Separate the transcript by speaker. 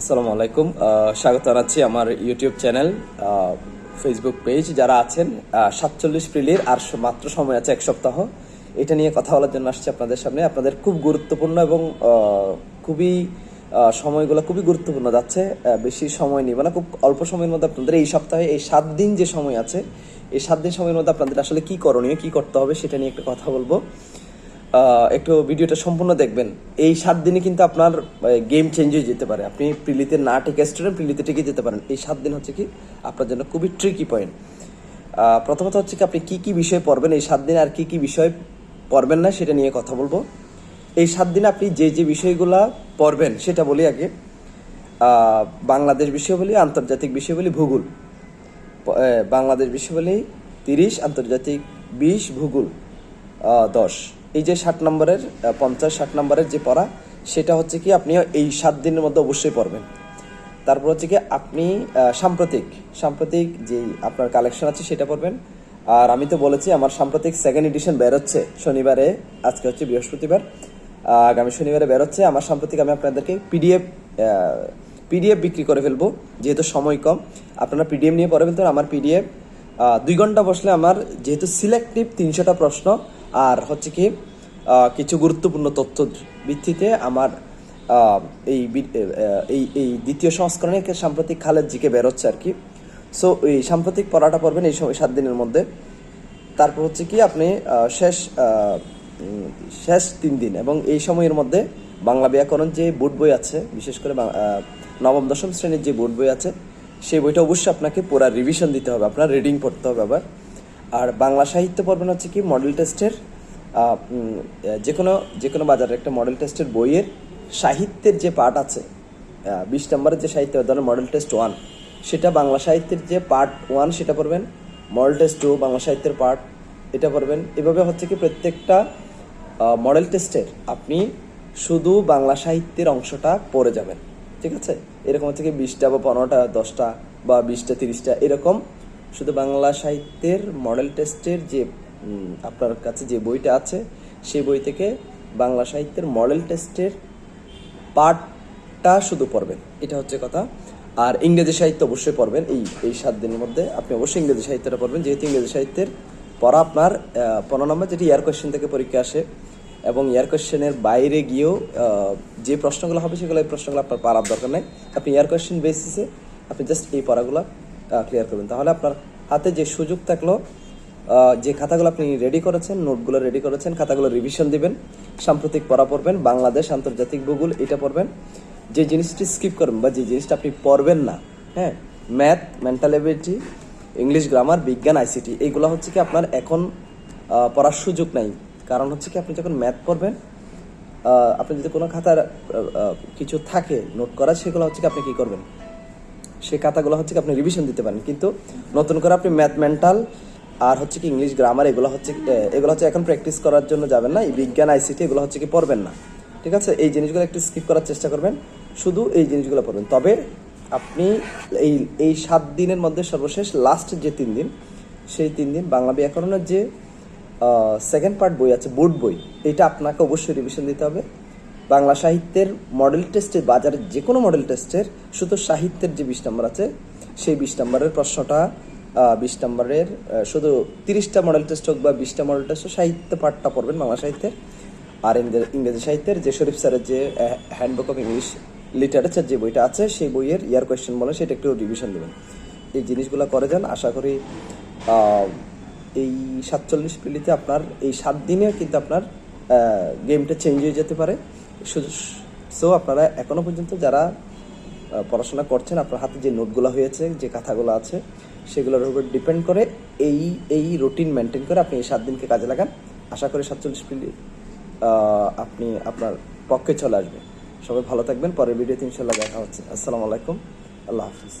Speaker 1: আসসালামু আলাইকুম। স্বাগত জানাচ্ছি আমার ইউটিউব চ্যানেল ফেসবুক পেজ যারা আছেন সাতচল্লিশ প্রিলির আর মাত্র সময় আছে এক সপ্তাহ। এটা নিয়ে কথা বলার জন্য আসছি আপনাদের সামনে। আপনাদের খুব গুরুত্বপূর্ণ এবং খুবই সময়গুলো খুবই গুরুত্বপূর্ণ যাচ্ছে। বেশি সময় নিব না। খুব অল্প সময়ের মধ্যে আপনাদের এই সপ্তাহে, এই সাত দিন যে সময় আছে, এই সাত দিন সময়ের মধ্যে আপনাদের আসলে কি করণীয়, কি করতে হবে সেটা নিয়ে একটা কথা বলব। একটু ভিডিওটা সম্পূর্ণ দেখবেন। এই সাত দিনে কিন্তু আপনার গেম চেঞ্জ হয়ে যেতে পারে। আপনি প্রিলিতে না টিকে স্টুডেন্ট প্রিলিতে টিকে যেতে পারেন। এই সাত দিন হচ্ছে কি, আপনার জন্য খুবই ট্রিকি পয়েন্ট প্রথমত হচ্ছে কি, আপনি কী কী বিষয় পড়বেন, এই সাত দিনে আর কি কি বিষয় পড়বেন না, সেটা নিয়ে কথা বলব। এই সাত দিনে আপনি যে যে বিষয়গুলা পড়বেন, সেটা বলি আগে। বাংলাদেশ বিষয় বলি, আন্তর্জাতিক বিষয় বলি, ভূগোল। বাংলাদেশ বিষয় বলি, তিরিশ, আন্তর্জাতিক বিশ, ভূগোল দশ। এই যে ষাট নম্বরের পঞ্চাশ ষাট নম্বরের যে পড়া, সেটা হচ্ছে কি আপনি এই সাত দিনের মধ্যে অবশ্যই পড়বেন। তারপর হচ্ছে কি আপনি সাম্প্রতিক সাম্প্রতিক যে আপনার কালেকশন আছে সেটা পড়বেন। আর আমি তো বলেছি, আমার সাম্প্রতিক সেকেন্ড এডিশন বেরোচ্ছে শনিবারে, আজকে হচ্ছে বৃহস্পতিবার। আগামী শনিবারে বেরোচ্ছে, আমার সাম্প্রতিক আমি আপনাদেরকে পিডিএফ পিডিএফ বিক্রি করে ফেলব, যেহেতু সময় কম। আপনারা পিডিএফ নিয়ে পড়ে ফেলতেন আমার পিডিএফ দুই ঘণ্টা বসলে আমার যেহেতু সিলেক্টিভ তিনশোটা প্রশ্ন আর হচ্ছে কি কিছু গুরুত্বপূর্ণ তথ্য ভিত্তিতে আমার এই এই এই দ্বিতীয় সংস্করণে সাম্প্রতিক খালেদ জিকে বেরোচ্ছে আর কি। সো এই সাম্প্রতিক পড়াটা পড়বেন এই সময় সাত দিনের মধ্যে। তারপর হচ্ছে কি আপনি শেষ শেষ তিন দিন এবং এই সময়ের মধ্যে বাংলা ব্যাকরণ যে বোর্ড বই আছে, বিশেষ করে নবম, দশম শ্রেণির যে বোর্ড বই আছে, সেই বইটা অবশ্যই আপনাকে পুরা রিভিশন দিতে হবে, আপনার রিডিং পড়তে হবে আবার। আর বাংলা সাহিত্য পড়বেন হচ্ছে কি মডেল টেস্টের যে কোনো যে কোনো বাজারের একটা মডেল টেস্টের বইয়ের সাহিত্যের যে পার্ট আছে বিশ নম্বরের যে সাহিত্য ধরেন মডেল টেস্ট ওয়ান সেটা বাংলা সাহিত্যের যে পার্ট ওয়ান সেটা পড়বেন মডেল টেস্ট টু বাংলা সাহিত্যের পার্ট এটা পড়বেন। এভাবে হচ্ছে কি প্রত্যেকটা মডেল টেস্টের আপনি শুধু বাংলা সাহিত্যের অংশটা পড়ে যাবেন, ঠিক আছে? এরকম হচ্ছে কি বিশটা বা পনেরোটা, দশটা বা বিশটা, তিরিশটা, এরকম শুধু বাংলা সাহিত্যের মডেল টেস্টের যে আপনার কাছে যে বইটা আছে, সেই বই থেকে বাংলা সাহিত্যের মডেল টেস্টের পার্টটা শুধু পড়বেন। এটা হচ্ছে কথা। আর ইংরেজি সাহিত্য অবশ্যই পড়বেন। এই এই সাত দিনের মধ্যে আপনি অবশ্যই ইংরেজি সাহিত্যটা পড়বেন। যেহেতু ইংরেজি সাহিত্যের পড়া আপনার পনেরো নম্বর যেটি ইয়ার কোয়েশ্চেন থেকে পরীক্ষা আসে এবং ইয়ার কোয়েশ্চেনের বাইরে গিয়েও যে প্রশ্নগুলো হবে সেগুলো এই প্রশ্নগুলো আপনার পারার দরকার নেই। আপনি ইয়ার কোয়েশ্চেন বেসিসে আপনি জাস্ট এই পড়াগুলো ক্লিয়ার করবেন। তাহলে আপনার হাতে যে সুযোগ থাকল যে খাতাগুলো আপনি রেডি করেছেন, নোটগুলো রেডি করেছেন, খাতাগুলো রিভিশন দিবেন, সাম্প্রতিক পড়া পড়বেন, বাংলাদেশ, আন্তর্জাতিক ভূগোল এটা পড়বেন। যে জিনিসটি স্কিপ করবেন বা যে জিনিসটা আপনি পড়বেন না হ্যাঁ math mental ability English grammar বিজ্ঞান আইসিটি এইগুলো হচ্ছে কি আপনার এখন পড়ার সুযোগ নাই। কারণ হচ্ছে কি আপনি যখন ম্যাথ পড়বেন আপনি যদি কোনো খাতার কিছু থাকে নোট করা, সেগুলো হচ্ছে কি আপনি কি করবেন? সেই খাতাগুলো হচ্ছে কি আপনি রিভিশন দিতে পারেন। কিন্তু নতুন করে আপনি ম্যাথ মেন্টাল আর হচ্ছে কি ইংলিশ গ্রামার এগুলো হচ্ছে এগুলো হচ্ছে এখন প্র্যাকটিস করার জন্য যাবেন না। এই বিজ্ঞান আইসিটি এগুলো হচ্ছে কি পড়বেন না। ঠিক আছে? এই জিনিসগুলো একটু স্কিপ করার চেষ্টা করবেন। শুধু এই জিনিসগুলো পড়বেন। তবে আপনি এই এই সাত দিনের মধ্যে সর্বশেষ লাস্ট যে তিন দিন, সেই তিন দিন বাংলা ব্যাকরণের যে সেকেন্ড পার্ট বই আছে বোর্ড বই এটা আপনাকে অবশ্যই রিভিশন দিতে হবে। বাংলা সাহিত্যের মডেল টেস্টের বাজারের যে কোনো মডেল টেস্টের শুধু সাহিত্যের যে বিশ নম্বর আছে, সেই বিশ নম্বরের প্রশ্নটা বিশ নম্বরের শুধু তিরিশটা মডেল টেস্ট হোক বা বিশটা মডেল টেস্ট সাহিত্য পাঠটা পড়বেন বাংলা সাহিত্যের। আর ইংরেজি সাহিত্যের যে শরীফ স্যারের যে হ্যান্ডবুক অফ ইংলিশ লিটারেচার যে বইটা আছে, সেই বইয়ের ইয়ার কোয়েশ্চেন বলে সেটা একটু রিভিশন দেবেন। এই জিনিসগুলো করে যান, আশা করি এই সাতচল্লিশ পিলিতে আপনার, এই সাত দিনে কিন্তু আপনার গেমটা চেঞ্জ হয়ে যেতে পারে। সো আপনারা এখনও পর্যন্ত যারা পড়াশোনা করছেন, আপনার হাতে যে নোটগুলো হয়েছে, যে কথাগুলো আছে, সেগুলোর উপর ডিপেন্ড করে এই এই রুটিন মেনটেন করে আপনি এই সাত দিনকে কাজে লাগান। আশা করি সাতচল্লিশ পিলি আপনি আপনার পক্ষে চলে আসবে। সবাই ভালো থাকবেন। পরের ভিডিওতে ইনশাল্লাহ দেখা হচ্ছে। আসসালামু আলাইকুম। আল্লাহ হাফিজ।